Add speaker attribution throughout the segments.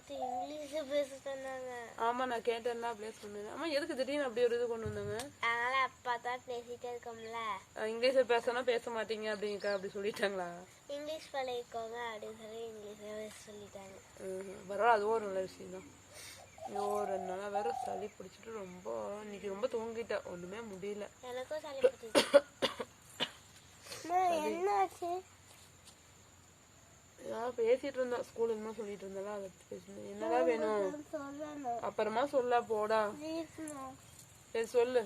Speaker 1: எல்லாத்தையும் இங்கிலீஷ் பேச சொன்னாங்க
Speaker 2: ஆமா நான் கேட்டேன்னா அப்படியே சொன்னேன். ஆமா எதுக்கு திடீர்னு அப்படியே ஒரு இது கொண்டு வந்தாங்க?
Speaker 1: அதனால அப்பா தான் பேசிட்டே இருக்கோம்ல.
Speaker 2: இங்கிலீஷ்ல பேசினா பேச மாட்டீங்க அப்படிங்கக்கா அப்படி சொல்லிட்டாங்களா?
Speaker 1: இங்கிலீஷ் பழகிக்கோங்க அப்படின்னு சொல்லி இங்கிலீஷ்ல பேச சொல்லிட்டாங்க.
Speaker 2: பரவாயில்ல அதுவும் ஒரு நல்ல விஷயம் தான். ரெண்டு நாளா வேற சளி பிடிச்சிட்டு ரொம்ப இன்னைக்கு ரொம்ப தூங்கிட்டேன். ஒண்ணுமே முடியல.
Speaker 1: எனக்கும் சளி பிடிச்சிச்சு.
Speaker 2: பேசிட்டு இருந்தோம் ஸ்கூல்ல என்ன சொல்லிட்டு இருந்தாலும் அதை பேசினேன் என்னடா வேணும்? அப்புறமா சொல்ல போடா. சரி சொல்லு.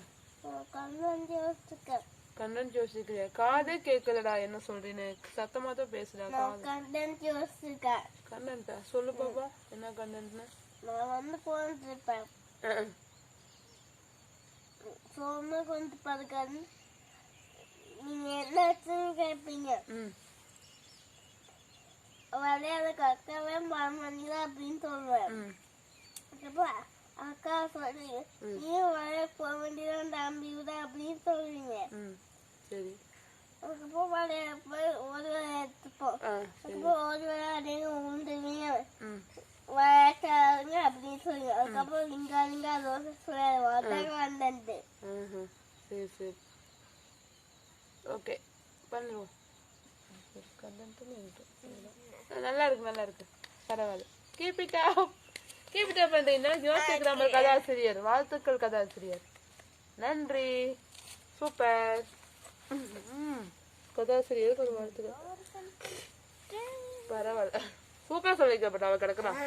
Speaker 2: கண்ணன் யோசிக்கிறியா காதே கேட்கலடா என்ன சொல்றீன்னு. சத்தமா தான் பேசுடா
Speaker 1: யோசிச்சுக்க
Speaker 2: கண்ணன்ட்டா சொல்லு பாப்பா என்ன கண்ணன்ட்னு
Speaker 1: நான் வந்து போன்றிருப்பேன் சோம கொண்டு பறக்காது நீங்க என்னாச்சுன்னு கேட்பீங்க
Speaker 2: Valera
Speaker 1: kakele mama nila bintu mwe.
Speaker 2: Kepa
Speaker 1: hmm. aka sori ni wale kwa mndira ndambi uda bintu mwe.
Speaker 2: Sori. Kepa
Speaker 1: wale wale tipo. Kepa wale
Speaker 2: ade unde
Speaker 1: mwe. Wale ka nga
Speaker 2: bintu
Speaker 1: mwe. Kepa linga linga dose sore wa tanga ndende. Mhm.
Speaker 2: Sip sip. Okay. Panlo. Kadang tuh. நல்லா இருக்கு நல்லா இருக்கு பரவாயில்ல keep it up keep it up பண்றீங்கன்னா ஜோசிக் நம்ம கதாசிரியர் வாழ்த்துக்கள் கதாசிரியர். நன்றி. சூப்பர். கதாசிரியருக்கு ஒரு வாழ்த்துக்கள். பரவாயில்ல. சூப்பரா சொல்லிக்கப்பட்ட அவ கிடக்குறான்